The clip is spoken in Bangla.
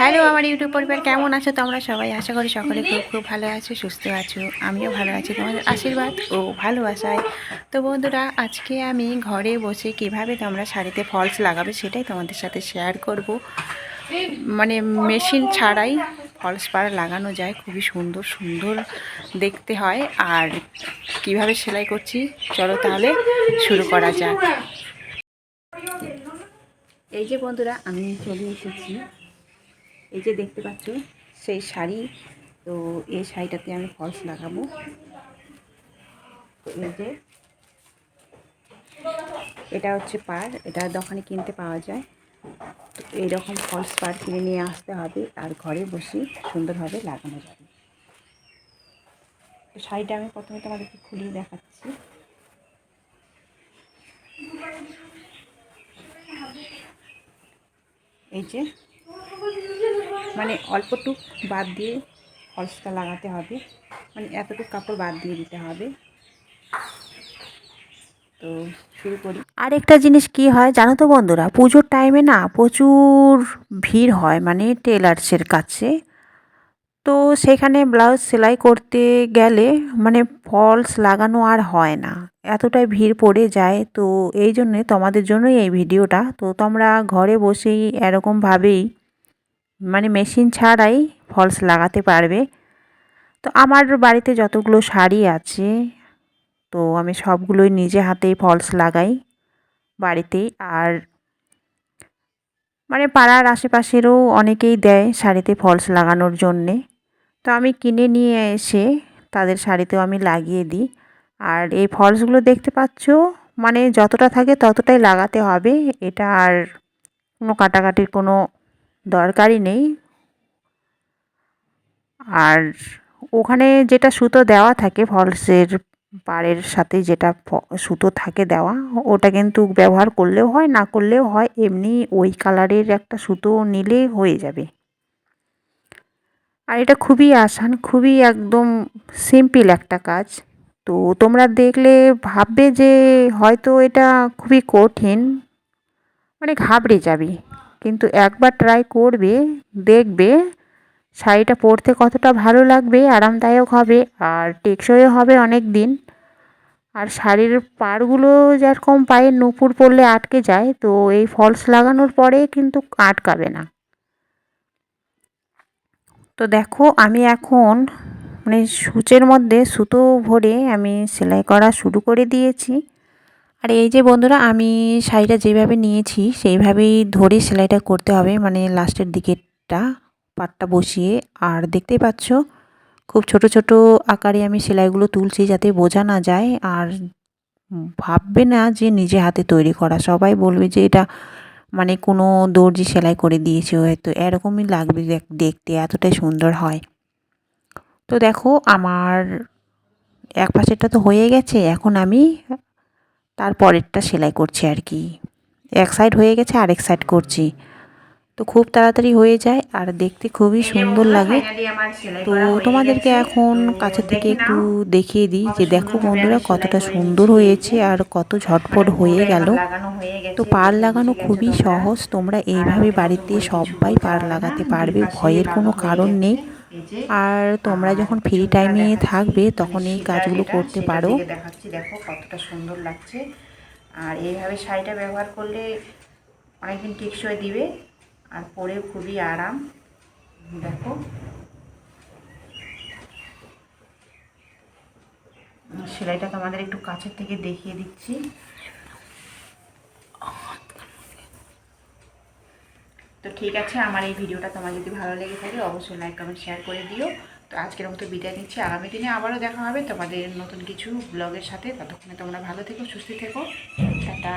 হ্যালো, আমার ইউটিউব পরিবার, কেমন আছো তোমরা সবাই? আশা করি সকলে খুব খুব ভালো আছো, সুস্থ আছো, আমিও ভালো আছি, তোমাদের আশীর্বাদ ও ভালোবাসায়। তো বন্ধুরা, আজকে আমি ঘরে বসে কীভাবে তোমরা শাড়িতে ফলস লাগাবে সেটাই তোমাদের সাথে শেয়ার করব। মানে মেশিন ছাড়াই ফলস পাড় লাগানো যায়, খুবই সুন্দর সুন্দর দেখতে হয়। আর কীভাবে সেলাই করছি, চলো তাহলে শুরু করা যাক। এই যে বন্ধুরা, আমি চলে এসেছি। এই যে দেখতে পাচ্ছ, সেই শাড়ি, তো এই শাড়িটাতে আমি ফলস লাগাবো। এই যে, এটা হচ্ছে পার এটা দোকানে কিনতে পাওয়া যায়। তো এইরকম ফলস পার কিনে নিয়ে আসতে হবে, আর ঘরে বসে সুন্দরভাবে লাগানো যাবে। তো শাড়িটা আমি প্রথমে তোমাদেরকে খুলিয়ে দেখাচ্ছি। এই যে মানে অল্পটুক বাদ দিয়ে ফলসটা লাগাতে হবে। মানে এতটুকু কাপড় বাদ দিয়ে দিতে হবে। তো শুরু করি। আরেকটা জিনিস কি হয় জানো তো বন্ধুরা, পুজোর টাইমে না প্রচুর ভিড় হয় মানে টেলার্সের কাছে। তো সেখানে ব্লাউজ সেলাই করতে গেলে মানে ফলস লাগানো আর হয় না, এতটাই ভিড় পড়ে যায়। তো এই জন্যে তোমাদের জন্যই এই ভিডিওটা তো তোমরা ঘরে বসেই এরকমভাবেই মানে মেশিন ছাড়াই ফলস লাগাতে পারবে। তো আমার বাড়িতে যতগুলো শাড়ি আছে, তো আমি সবগুলোই নিজে হাতেই ফলস লাগাই বাড়িতেই। আর মানে পাড়ার আশেপাশেরও অনেকেই দেয় শাড়িতে ফলস লাগানোর জন্যে। তো আমি কিনে নিয়ে এসে তাদের শাড়িতেও আমি লাগিয়ে দিই। আর এই ফলসগুলো দেখতে পাচ্ছ মানে যতটা থাকে ততটাই লাগাতে হবে। এটা আর কোনো কাটাকাটির কোনো দরকারই নেই। আর ওখানে যেটা সুতো দেওয়া থাকে, ফলসের পাড়ের সাথে যেটা সুতো থাকে দেওয়া, ওটা কিন্তু ব্যবহার করলেও হয়, না করলেও হয়, এমনি ওই কালারের একটা সুতো নিলে হয়ে যাবে। আর এটা খুবই আসান, খুবই একদম সিম্পল একটা কাজ। তো তোমরা দেখলে ভাববে যে হয়তো এটা খুবই কঠিন মানে ঘাবড়ে যাবে। কিন্তু একবার ট্রাই করবে, দেখবে, শাড়িটা পরতে কতটা ভালো লাগবে, আরামদায়ক হবে, আর টেকসইও হবে অনেক দিন আর শাড়ির পাড়গুলো যেরকম পায়ে নুপুর পরলে আটকে যায়, তো এই ফলস লাগানোর পরে কিন্তু আটকাবে না। তো দেখো, আমি এখন মানে সূচের মধ্যে সুতো ভরে আমি সেলাই করা শুরু করে দিয়েছি। আর এই যে বন্ধুরা, আমি শাড়িটা যেভাবে নিয়েছি, সেইভাবেই ধরে সেলাইটা করতে হবে মানে লাস্টের দিকেরটা, পাটটা বসিয়ে। আর দেখতেই পাচ্ছ, খুব ছোট ছোট আকারে আমি সেলাইগুলো তুলছি যাতে বোঝা না যায়। আর ভাববে না যে নিজে হাতে তৈরি করা। সবাই বলবে যে এটা মানে কোনো দর্জি সেলাই করে দিয়েছে হয়তো। এরকমই লাগবে দেখতে, এতটাই সুন্দর হয়। তো দেখো, আমার এক পাশেরটা তো হয়ে গেছে। এখন আমি তার পরেরটা সেলাই করছি আর কি। এক সাইড হয়ে গেছে, আরেক সাইড করছি। তো খুব তাড়াতাড়ি হয়ে যায় আর দেখতে খুবই সুন্দর লাগে। তো তোমাদেরকে এখন কাছে থেকে একটু দেখিয়ে দিই যে দেখো বন্ধুরা কতটা সুন্দর হয়েছে আর কত ঝটপট হয়ে গেল। তো পার লাগানো খুবই সহজ, তোমরা এইভাবে বাড়িতে সবাই পার লাগাতে পারবে, ভয়ের কোনো কারণ নেই। আর তোমরা যখন ফ্রি টাইমে থাকবে তখন এই কাজগুলো করতে পারো। দেখাচ্ছি দেখো কতটা সুন্দর লাগছে। আর এইভাবে শাড়িটা ব্যবহার করলে অনেকদিন টেকসই দিবে আর পরে খুবই আরাম। দেখো। সেলাইটা তোমাদের একটু কাছের থেকে দেখিয়ে দিচ্ছি। তো ঠিক আছে, আমার এই ভিডিওটা তোমার যদি ভালো লেগে থাকে, অবশ্যই লাইক কমেন্ট শেয়ার করে দিও। তো আজকের মতো বিদায় নিচ্ছি। আগামী দিনে আবারও দেখা হবে তোমাদের নতুন কিছু ব্লগের সাথে। ততক্ষণে তোমরা ভালো থেকো, সুস্থ থেকো। টাটা।